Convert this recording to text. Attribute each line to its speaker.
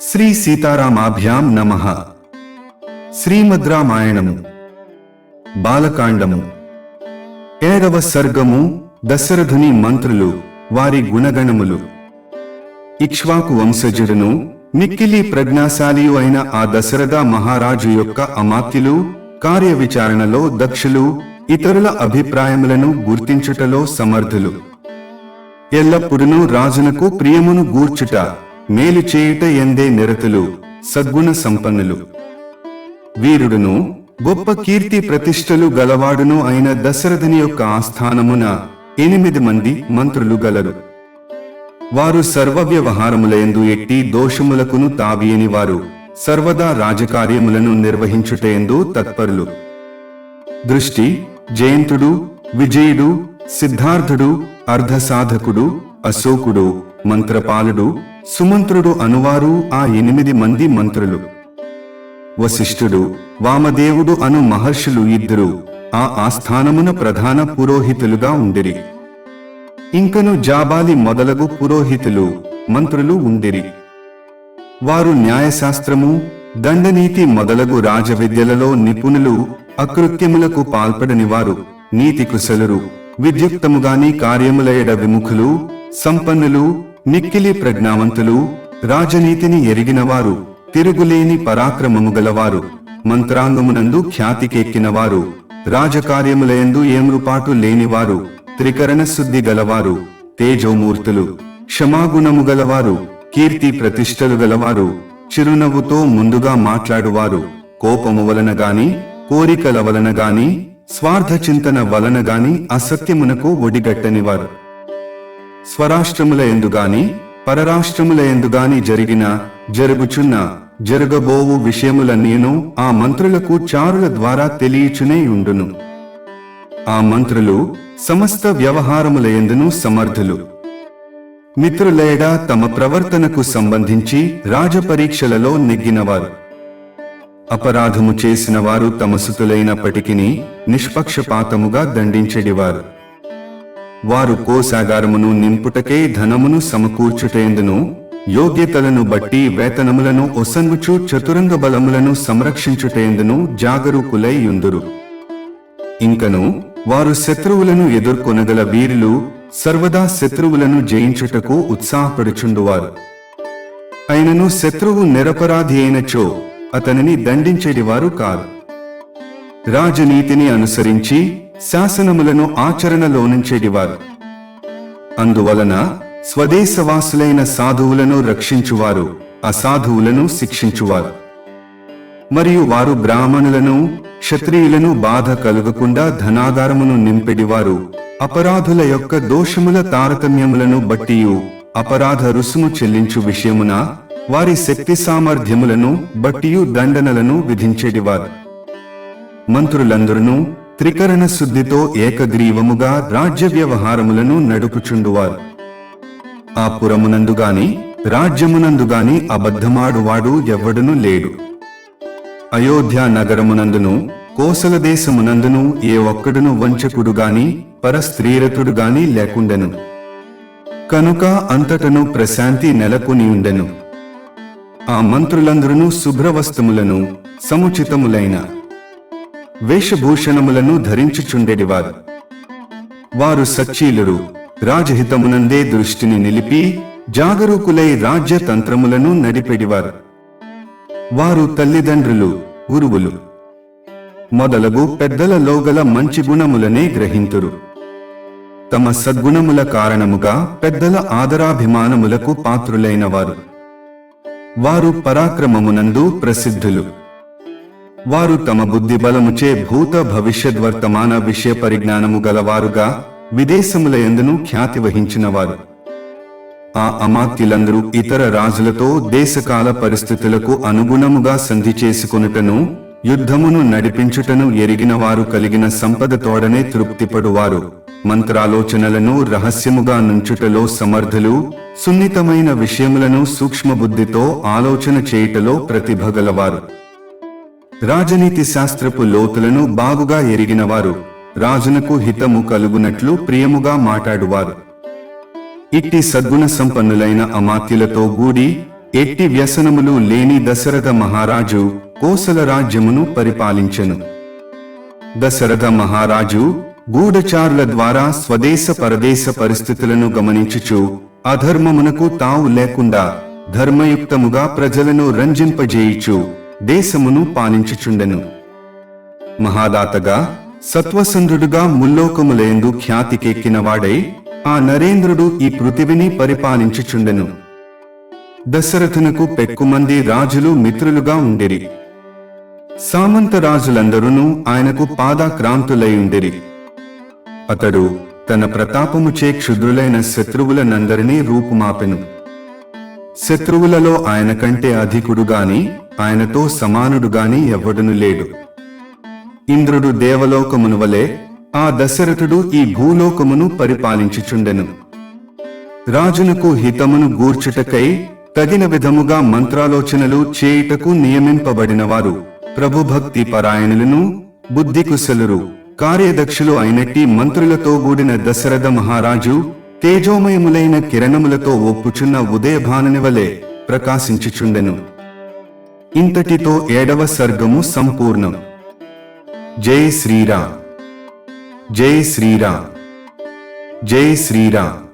Speaker 1: శ్రీ సీతారామాభ్యాం నమ. శ్రీమద్ రామాయణము బాలకాండము. ఏడవ సర్గము దశరథుని మంత్రులు వారి గుణగణములు. ఇక్ష్వాకు వంశజుడును మిక్కిలి ప్రజ్ఞాశాలియు అయిన ఆ దశరథ మహారాజు యొక్క అమాత్యులు కార్య విచారణలో దక్షులు ఇతరుల అభిప్రాయములను గుర్తించుటలో సమర్థులు. ఎల్లప్పుడూ రాజునకు ప్రియమును గూర్చుట. మేలు చేయుట ఎందే నిరతులు సద్గుణ సంపన్నులు. వీరుడును గొప్ప కీర్తి ప్రతిష్టలు గలవాడును అయిన దశరథుని యొక్క ఆస్థానమున ఎనిమిది మంది మంత్రులు గలరు. వారు సర్వ వ్యవహారములందు ఎట్టి దోషములకును తావియని వారు సర్వదా రాజకార్యములను నిర్వహించుటయందు తత్పరులు. దృష్టి జయంతుడు విజయుడు సిద్ధార్థుడు అర్ధసాధకుడు అశోకుడు మంత్రపాలుడు సుమంత్రుడు అనువారు ఆ ఎనిమిది మంది మంత్రులు. వశిష్ఠుడు వామదేవుడు అను మహర్షులు ఇద్దరు ఆ ఆస్థానమున ప్రధాన పురోహితులుగా ఉండిరి. ఇంకను జాబాలి మొదలగు పురోహితులు మంత్రులు ఉండిరి. వారు న్యాయశాస్త్రము దండనీతి మొదలగు రాజవిద్యలలో నిపుణులు అకృత్యములకు పాల్పడనివారు నీతి కుశలురు విద్యుక్తముగాని కార్యములయడ విముఖులు సంపన్నులు మిక్కిలి ప్రజ్ఞావంతులు రాజనీతిని ఎరిగినవారు తిరుగులేని పరాక్రమము గలవారు మంత్రాంగమునందు ఖ్యాతికెక్కినవారు రాజకార్యములయందు ఏమృపాటు లేనివారు త్రికరణ శుద్ధి గలవారు తేజోమూర్తులు క్షమాగుణము గలవారు కీర్తి ప్రతిష్టలు గలవారు చిరునవ్వుతో ముందుగా మాట్లాడువారు కోపము వలన గాని కోరికల వలన గాని స్వార్థ చింతన వలన గాని అసత్యమునకు ఒడిగట్టనివారు. స్వరాష్ట్రముల ఎందుగాని పరరాష్ట్రముల ఎందుగాని జరిగిన జరుగుచున్న జరగబోవు విషయములన్నీను ఆ మంత్రులకు చారుల ద్వారా తెలియచునే ఉండును. ఆ మంత్రులు సమస్త వ్యవహారముల ఎందును సమర్థులు. మిత్రులేడా తమ ప్రవర్తనకు సంబంధించి రాజపరీక్షలలో నెగ్గినవారు. అపరాధము చేసిన వారు తమ సుతులైనప్పటికీ నిష్పక్షపాతముగా దండించెడివారు. వారు కోశాగారమును నింపుటకే ధనమును సమకూర్చుటేందును యోగ్యతలను బట్టి వేతనములను ఒసంగుచు చతురంగ బలములను సంరక్షించుటేందును జాగరూకులై యుందురు. ఇంకను వారు శత్రువులను ఎదుర్కొనగల వీరులు సర్వదా శత్రువులను జయించుటకు ఉత్సాహపడుచుండువారు. అయినను శత్రువు నిరపరాధి అయినచో అతనిని దండించేటివారు కాదు రాజనీతిని అనుసరించి శాసనములను ఆచరణలోనుంచేడివారు అందువలన స్వదేశవాసులైన సాధువులను రక్షించువారు అసాధువులను శిక్షించువారు. మరియు వారు బ్రాహ్మణులను క్షత్రియులను బాధ కలుగకుండా ధనాగారమును నింపెడివారు. అపరాధుల యొక్క దోషముల తారతమ్యములను బట్టియు అపరాధ రుసుము చెల్లించు విషయమున వారి శక్తి సామర్థ్యములను బట్టియు దండనలను విధించేటివారు మంత్రులందరూ త్రికరణ శుద్ధితో ఏకగ్రీవముగా రాజ్య వ్యవహారములను నడుపుచుండువారు. ఆ పురమునందుగాని రాజ్యమునందుగాని అబద్ధమాడువాడు ఎవ్వడును లేడు. అయోధ్య నగరమునందును కోసల దేశమునందును ఏ ఒక్కడును వంచకుడు గాని పరస్త్రీరతుడు గాని లేకుండెను. కనుక అంతటను ప్రశాంతి నెలకొనియుండెను. ఆ మంత్రులందరూ శుభ్రవస్తములను సముచితములైన వేషభూషణములను ధరించుచుండెడివారు. వారు సచ్చీలురు రాజహితమునందే దృష్టిని నిలిపి జాగరూకులై రాజ్యతంత్రములను నడిపెడివారు. వారు తల్లిదండ్రులు గురువులు. మొదలగు పెద్దలలో గల మంచి గుణములనే గ్రహింతురు. తమ సద్గుణముల కారణముగా పెద్దల ఆదరాభిమానములకు పాత్రులైన వారు వారు పరాక్రమమునందు ప్రసిద్ధులు. వారు తమ బుద్ధి బలముచే భూత భవిష్యద్వర్తమాన విషయ పరిజ్ఞానము గలవారుగా విదేశముల ఎందును ఖ్యాతి వహించినవారు. ఆ అమాత్యులందరూ ఇతర రాజులతో దేశకాల పరిస్థితులకు అనుగుణముగా సంధి చేసుకొనుటను యుద్ధమును నడిపించుటను ఎరిగినవారు కలిగిన సంపద తోడనే తృప్తిపడువారు. మంత్రాలోచనలను రహస్యముగా నుంచుటలో సమర్థులు సున్నితమైన విషయములను సూక్ష్మ బుద్ధితో ఆలోచన చేయుటలో ప్రతిభ గలవారు. రాజనీతి శాస్త్రపు లోతులను బాగుగా ఎరిగినవారు రాజునకు హితము కలుగునట్లు ప్రియముగా మాట్లాడువారు. ఇట్టి సద్గుణ సంపన్నులైన అమాత్యులతో గూడి ఎట్టి వ్యసనములు లేని దశరథ మహారాజు కోసల రాజ్యమును పరిపాలించెను. దశరథ మహారాజు గూఢచారుల ద్వారా స్వదేశ పరదేశ పరిస్థితులను గమనించుచు అధర్మమునకు తావు లేకుండా ధర్మయుక్తముగా ప్రజలను రంజింపజేయుచు దేశమును పాలించుచుండెను. మహాదాతగా సత్వసంద్రుడుగా ముల్లోకములేందు ఖ్యాతికెక్కినవాడై ఆ నరేంద్రుడు ఈ పృథివిని పరిపాలించుచుండెను. దశరథునకు పెక్కుమంది రాజులు మిత్రులుగా ఉండిరి. సామంతరాజులందరూ ఆయనకు పాదాక్రాంతులై ఉండిరి. అతడు తన ప్రతాపముచే క్షుద్రులైన శత్రువులనందరినీ రూపుమాపెను. శత్రువులలో ఆయన కంటే అధికుడుగాని ఆయనతో సమానుడు గాని ఎవ్వడును లేడు. ఇంద్రుడు దేవలోకమును వలె ఆ దశరథుడు ఈ భూలోకమును పరిపాలించుచుండెను. రాజునకు హితమును గూర్చుటకై తగిన విధముగా మంత్రాలోచనలు చేయుటకు నియమింపబడినవారు ప్రభుభక్తి పరాయణులను బుద్ధికుశలురు కార్యదక్షులు అయినట్టి మంత్రులతో కూడిన దశరథ మహారాజు తేజోమయములైన కిరణములతో ఒప్పుచున్న ఉదయభానుని వలె ప్రకాశించుచుండెను. ఇంతటితో ఏడవ సర్గము సంపూర్ణం. జై శ్రీరామ్. జై శ్రీరామ్. జై శ్రీరామ్.